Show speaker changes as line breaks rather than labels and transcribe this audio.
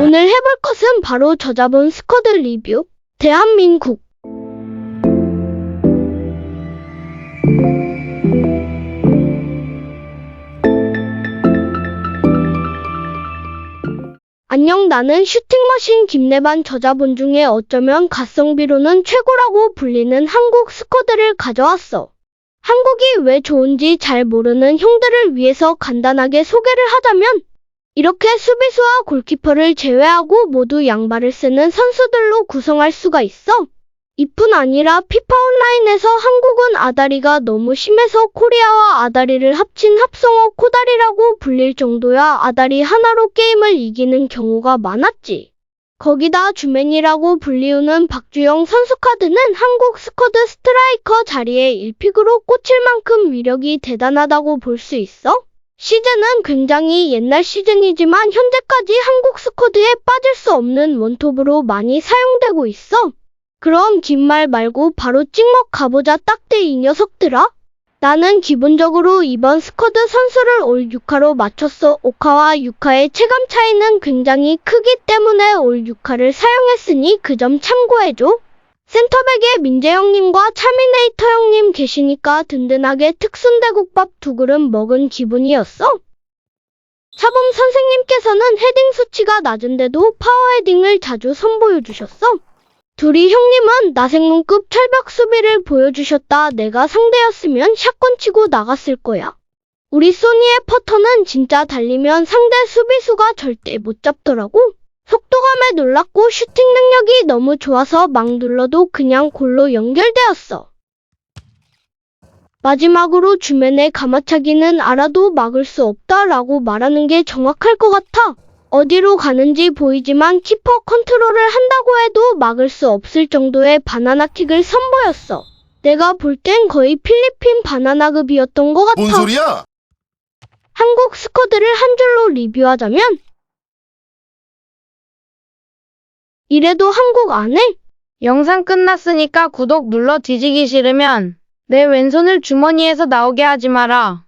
오늘 해볼 것은 바로 저자본 스쿼드 리뷰. 대한민국. 안녕 나는 슈팅머신 김내반 저자본 중에 어쩌면 가성비로는 최고라고 불리는 한국 스쿼드를 가져왔어. 한국이 왜 좋은지 잘 모르는 형들을 위해서 간단하게 소개를 하자면 이렇게 수비수와 골키퍼를 제외하고 모두 양발을 쓰는 선수들로 구성할 수가 있어. 이뿐 아니라 피파 온라인에서 한국은 아다리가 너무 심해서 코리아와 아다리를 합친 합성어 코다리라고 불릴 정도야 아다리 하나로 게임을 이기는 경우가 많았지. 거기다 주맨이라고 불리우는 박주영 선수 카드는 한국 스쿼드 스트라이커 자리에 1픽으로 꽂힐 만큼 위력이 대단하다고 볼 수 있어. 시즌은 굉장히 옛날 시즌이지만 현재까지 한국 스쿼드에 빠질 수 없는 원톱으로 많이 사용되고 있어. 그럼 긴 말 말고 바로 찍먹 가보자 딱대 이 녀석들아. 나는 기본적으로 이번 스쿼드 선수를 올 6화로 맞췄어. 5화와 6화의 체감 차이는 굉장히 크기 때문에 올 6화를 사용했으니 그 점 참고해줘. 센터백에 민재 형님과 차미네이터 형님 계시니까 든든하게 특순대국밥 두 그릇 먹은 기분이었어. 차범 선생님께서는 헤딩 수치가 낮은데도 파워 헤딩을 자주 선보여 주셨어. 둘이 형님은 나생문급 철벽 수비를 보여주셨다. 내가 상대였으면 샷건 치고 나갔을 거야. 우리 소니의 퍼터는 진짜 달리면 상대 수비수가 절대 못 잡더라고. 속도감에 놀랐고 슈팅 능력이 너무 좋아서 막 눌러도 그냥 골로 연결되었어. 마지막으로 주맨의 가마차기는 알아도 막을 수 없다라고 말하는 게 정확할 것 같아. 어디로 가는지 보이지만 키퍼 컨트롤을 한다고 해도 막을 수 없을 정도의 바나나킥을 선보였어. 내가 볼 땐 거의 필리핀 바나나급이었던 것 같아.
뭔 소리야?
한국 스쿼드를 한 줄로 리뷰하자면 이래도 한국 안 해?
영상 끝났으니까 구독 눌러 뒤지기 싫으면 내 왼손을 주머니에서 나오게 하지 마라.